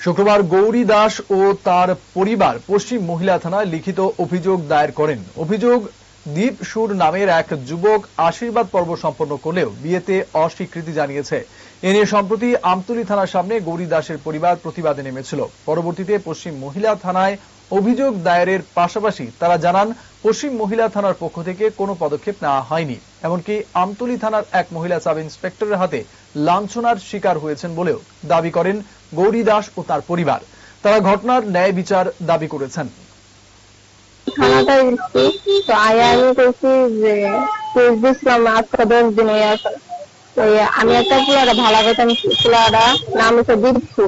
শুক্রবার গৌরী দাস ও তার পরিবার পশ্চিম মহিলা থানায় লিখিত অভিযোগ দায়ের করেন। অভিযোগ, দীপ সুর নামের এক যুবক আশীর্বাদ পর্ব সম্পন্ন করলেও বিয়েতে অস্বীকৃতি জানিয়েছে। এ নিয়ে সম্প্রতি আমতলী থানার সামনে গৌরী দাসের পরিবার প্রতিবাদে নেমেছিল। পরবর্তীতে পশ্চিম মহিলা থানায় অভিযোগ দায়েরের পাশাপাশি তারা জানান, পশ্চিম মহিলা থানার পক্ষ থেকে কোনো পদক্ষেপ নেওয়া হয়নি। এমনকি আমতলী থানার এক মহিলা সাব ইন্সপেক্টরের হাতে লাঞ্ছনার শিকার হয়েছেন বলেও দাবি করেন গৌরী দাস ও তার পরিবার। তারা ঘটনার ন্যায় বিচার দাবি করেছেন। আমি একটা পুলাটা ভালো করতাম পুলাটা নাম হচ্ছে দীপসু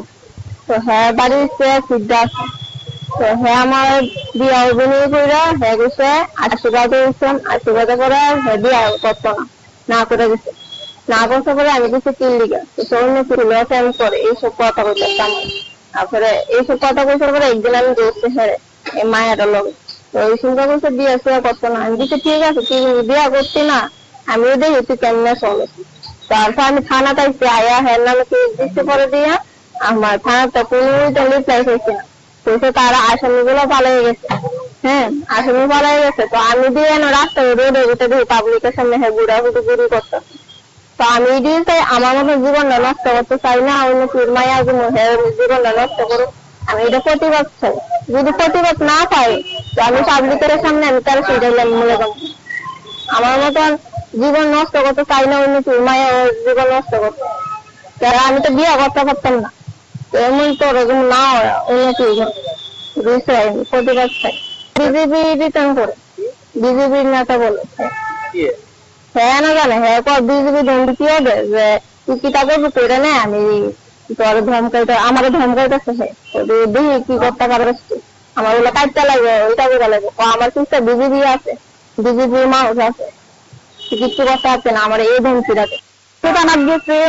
তো হ্যাঁ বাড়ি হচ্ছে সিদ্ধার্থ তো হ্যাঁ আমার বিয়া অভিনয় করে হ্যাঁ গেছে আশীর্বাদ হয়েছেন আশীর্বাদ করে হ্যাঁ বিয়া না না করে গেছে না করতে পরে আমি কিছু তিন লিগা তো সৌন্য ছিল আমি করে এইসব কথা তারপরে কথা পরে একদিন আমি দোষে হেরে এই মায়ের লোক তো, এই চিন্তা করছে বিয়ে না আমি বলছি ঠিক আছে তুই বিয়ে করতি না, আমিও দেখি তুই কেমনে চলে। তারপর আমি থানা পাইছি আয়া হ্যাঁ নামে কি দিতে করে দিয়া আমার থানাতে কোনো রিপ্লাই পাইছি না তো সে তারা আসামি গুলো পালাই গেছে। হ্যাঁ আসামি পালাই গেছে। তো আমি দিয়ে রাস্তায় রোডে উঠে দিই পাবলিকের সামনে হ্যাঁ হুড়ি গুড়ি করতে। তো আমি দিয়ে চাই আমার মতো জীবনটা নষ্ট করতে চাই না অন্য মায়া হ্যাঁ জীবনটা নষ্ট করুক। আমি এটা প্রতিবাদ চাই। যদি প্রতিবাদ না পাই, তো আমি পাবলিকের সামনে আমি তার সেটাই মনে করব আমার মতন জীবন নষ্ট করতে চাই না অন্য মায়া জীবন নষ্ট করতে। আমি তো বিয়ে করতে পারতাম না। এমন তো ওরকম না আমি প্রতিবাদ চাই বিজেপি রিটার্ন করে বিজেপির নেতা বলে হ্যাঁ না জানে হ্যাঁ কর বিজেপি দণ্ডি হবে? যে তুই কি তা করবি করে নে আমি তোর ধমকাইতে আমার ধমকাইতেছে হ্যাঁ দেখি কি করতে পারবে আমার ওগুলো কাটতে লাগবে ওইটা করে লাগবে ও আমার বিজেপি আছে বিজেপির মানুষ আছে। কিচ্ছু করতে পারছে না আমার এই ধমকি রাখে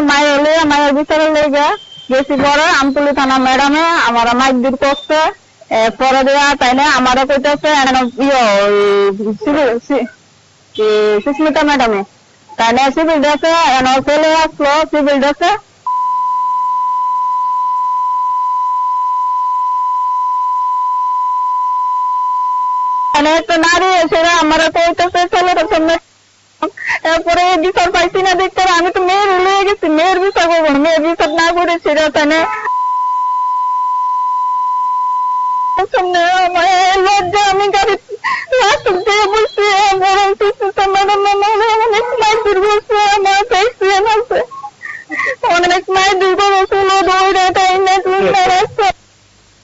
মায়ের মায়ের বিচারের লেগে গেছি পরে আমতলি থানা ম্যাডামে আমার মাইক দূর করছে। পরে দেওয়া তাই না আমারও কইতেছে সুস্মিতা ম্যাডামে। তাই না সিভিল ড্রেসে চলে আসলো সিভিল ড্রেসে একটা নারী সেটা আমার কইতেছে ছেলেটার সামনে এরপরে বিচার পাইছি না দেখতে, আমি তো গেছি মেয়ের বিচার করব না। মেয়ের বিচার না করে সেটা আমি গাড়ি বড় সুস্থতা ম্যাডাম অনেক মাই দুর্বল আছে অনেক মাই দীর্ঘ